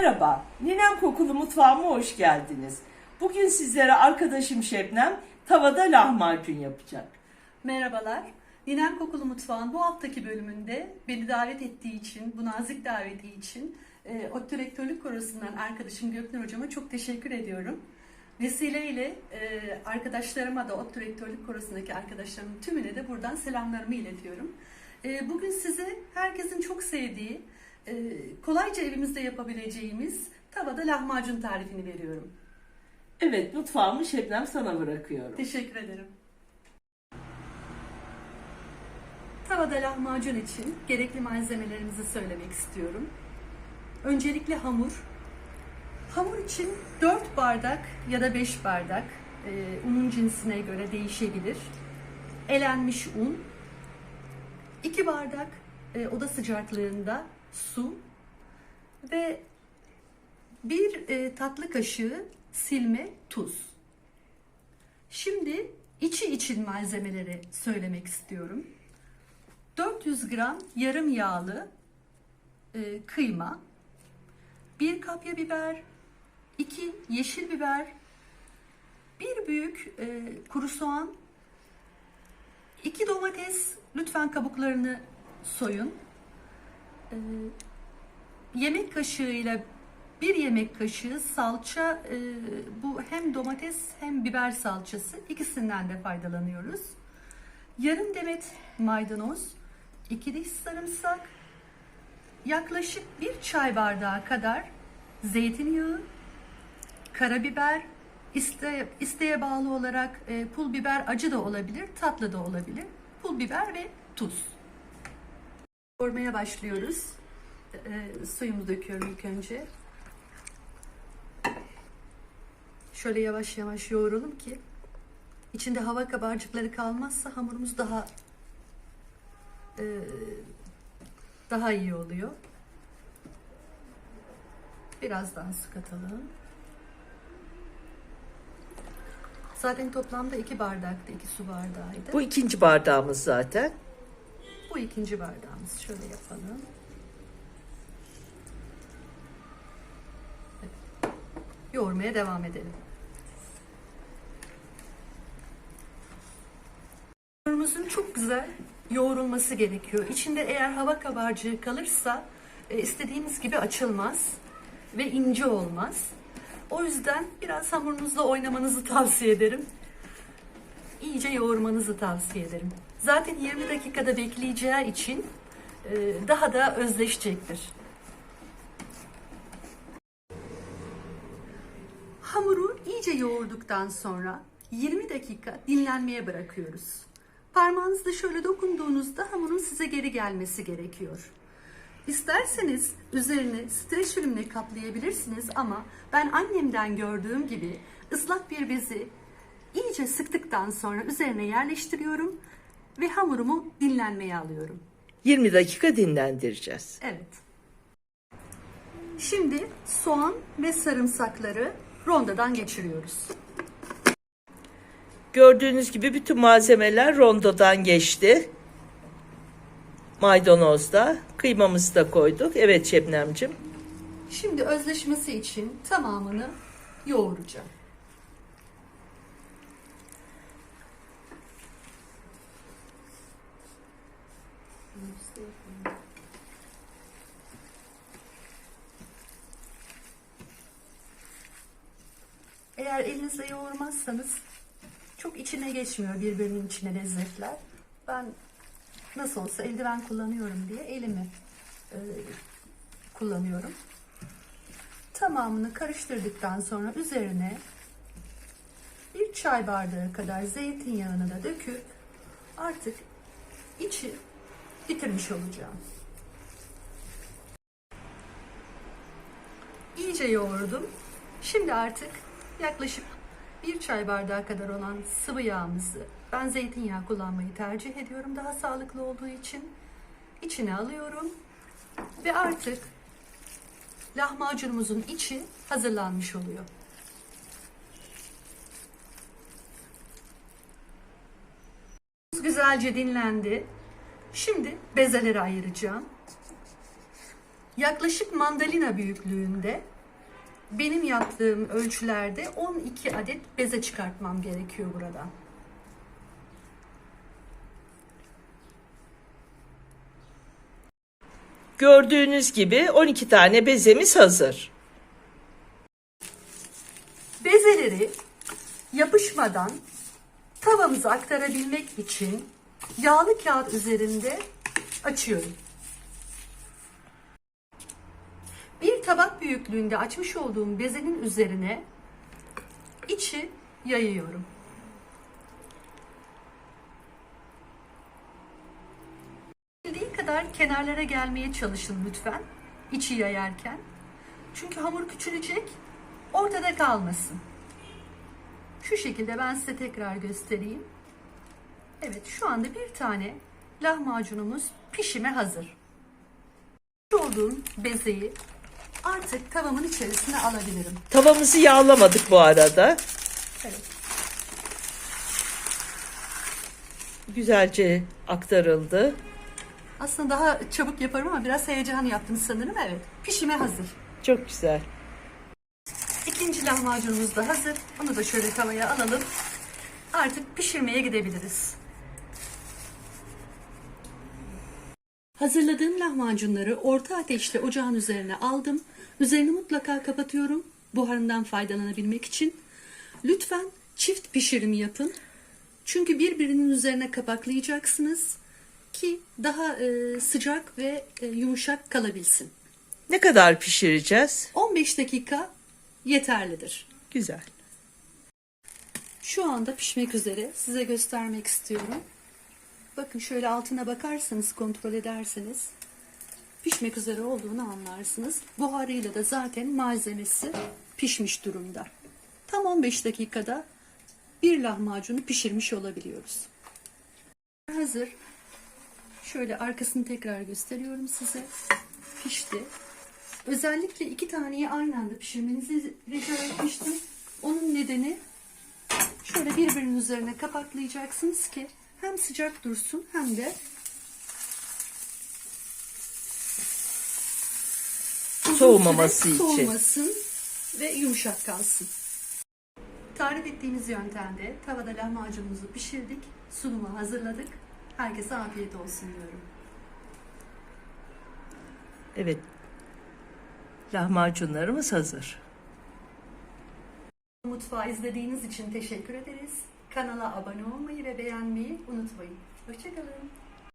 Merhaba, Ninem Kokulu Mutfağıma hoş geldiniz. Bugün sizlere arkadaşım Şebnem tavada lahmacun yapacak. Merhabalar. Ninem Kokulu Mutfağın bu haftaki bölümünde beni davet ettiği için, bu nazik daveti için e, ODTÜ Rektörlük Korosu'ndan arkadaşım Göknur Hocama çok teşekkür ediyorum. Vesileyle e, arkadaşlarıma da ODTÜ Rektörlük Korosu'ndaki arkadaşlarımın tümüne de buradan selamlarımı iletiyorum. E, bugün size herkesin çok sevdiği, kolayca evimizde yapabileceğimiz tavada lahmacun tarifini veriyorum. Evet, mutfağımı Şebnem sana bırakıyorum. Teşekkür ederim. Tavada lahmacun için gerekli malzemelerimizi söylemek istiyorum. Öncelikle hamur. Hamur için 4 bardak ya da 5 bardak e, unun cinsine göre değişebilir. Elenmiş un. 2 bardak e, oda sıcaklığında su ve bir e, tatlı kaşığı silme tuz. Şimdi içi için malzemeleri söylemek istiyorum. 400 gram yarım yağlı e, kıyma, 1 kapya biber, 2 yeşil biber, 1 büyük e, kuru soğan, 2 domates, lütfen kabuklarını soyun. E, yemek kaşığıyla bir yemek kaşığı salça, e, bu hem domates hem biber salçası ikisinden de faydalanıyoruz. Yarım demet maydanoz, iki diş sarımsak, yaklaşık bir çay bardağı kadar zeytinyağı, karabiber, iste, isteğe bağlı olarak e, pul biber acı da olabilir, tatlı da olabilir. Pul biber ve tuz. Yoğurmaya başlıyoruz. E, suyumuzu döküyorum ilk önce. Şöyle yavaş yavaş yoğuralım ki içinde hava kabarcıkları kalmazsa hamurumuz daha e, daha iyi oluyor. Biraz daha su katalım. Zaten toplamda iki bardaktı, iki su bardağıydı. Bu ikinci bardağımız zaten. Bu ikinci bardağımız. Şöyle yapalım. Evet. Yoğurmaya devam edelim. Hamurumuzun çok güzel yoğrulması gerekiyor. İçinde eğer hava kabarcığı kalırsa e, istediğimiz gibi açılmaz ve ince olmaz. O yüzden biraz hamurunuzla oynamanızı tavsiye ederim. İyice yoğurmanızı tavsiye ederim. Zaten 20 dakikada bekleyeceği için e, daha da özleşecektir. Hamuru iyice yoğurduktan sonra 20 dakika dinlenmeye bırakıyoruz. Parmağınızla şöyle dokunduğunuzda hamurun size geri gelmesi gerekiyor. İsterseniz üzerine streç filmle kaplayabilirsiniz ama ben annemden gördüğüm gibi ıslak bir bezi iyice sıktıktan sonra üzerine yerleştiriyorum ve hamurumu dinlenmeye alıyorum. 20 dakika dinlendireceğiz. Evet. Şimdi soğan ve sarımsakları rondodan geçiriyoruz. Gördüğünüz gibi bütün malzemeler rondodan geçti. Maydanoz da, kıymamızı da koyduk. Evet Şebnemcim. Şimdi özleşmesi için tamamını yoğuracağım. Eğer elinizle yoğurmazsanız çok içine geçmiyor birbirinin içine lezzetler. Ben nasıl olsa eldiven kullanıyorum diye elimi e, kullanıyorum. Tamamını karıştırdıktan sonra üzerine bir çay bardağı kadar zeytinyağını da döküp artık içi bitirmiş olacağım. İyice yoğurdum. Şimdi artık yaklaşık bir çay bardağı kadar olan sıvı yağımızı ben zeytinyağı kullanmayı tercih ediyorum daha sağlıklı olduğu için içine alıyorum ve artık lahmacunumuzun içi hazırlanmış oluyor. Güzelce dinlendi. Şimdi bezeleri ayıracağım. Yaklaşık mandalina büyüklüğünde benim yaptığım ölçülerde 12 adet beze çıkartmam gerekiyor buradan. Gördüğünüz gibi 12 tane bezemiz hazır. Bezeleri yapışmadan tavamıza aktarabilmek için yağlı kağıt üzerinde açıyorum. Bir tabak büyüklüğünde açmış olduğum bezenin üzerine içi yayıyorum. Bildiği kadar kenarlara gelmeye çalışın lütfen. içi yayarken. Çünkü hamur küçülecek, ortada kalmasın. Şu şekilde ben size tekrar göstereyim. Evet, şu anda bir tane lahmacunumuz pişime hazır. Olduğum bezeyi artık tavamın içerisine alabilirim. Tavamızı yağlamadık bu arada. Evet. Güzelce aktarıldı. Aslında daha çabuk yaparım ama biraz heyecan yaptım sanırım. Evet, pişime hazır. Çok güzel. İkinci lahmacunumuz da hazır. Onu da şöyle tavaya alalım. Artık pişirmeye gidebiliriz. Hazırladığım lahmacunları orta ateşte ocağın üzerine aldım. Üzerini mutlaka kapatıyorum buharından faydalanabilmek için. Lütfen çift pişirim yapın. Çünkü birbirinin üzerine kapaklayacaksınız ki daha e, sıcak ve e, yumuşak kalabilsin. Ne kadar pişireceğiz? 15 dakika yeterlidir. Güzel. Şu anda pişmek üzere. Size göstermek istiyorum. Bakın şöyle altına bakarsanız, kontrol ederseniz pişmek üzere olduğunu anlarsınız. Buharıyla da zaten malzemesi pişmiş durumda. Tam 15 dakikada bir lahmacunu pişirmiş olabiliyoruz. Hazır. Şöyle arkasını tekrar gösteriyorum size. Pişti. Özellikle iki taneyi aynı anda pişirmenizi rica etmiştim. Onun nedeni şöyle birbirinin üzerine kapaklayacaksınız ki hem sıcak dursun hem de Soğumaması için. Soğumasın ve yumuşak kalsın. Tarif ettiğimiz yöntemde tavada lahmacunumuzu pişirdik, sunuma hazırladık. Herkese afiyet olsun diyorum. Evet. Lahmacunlarımız hazır. Mutfağı izlediğiniz için teşekkür ederiz. Kanala abone olmayı ve beğenmeyi unutmayın. Hoşçakalın.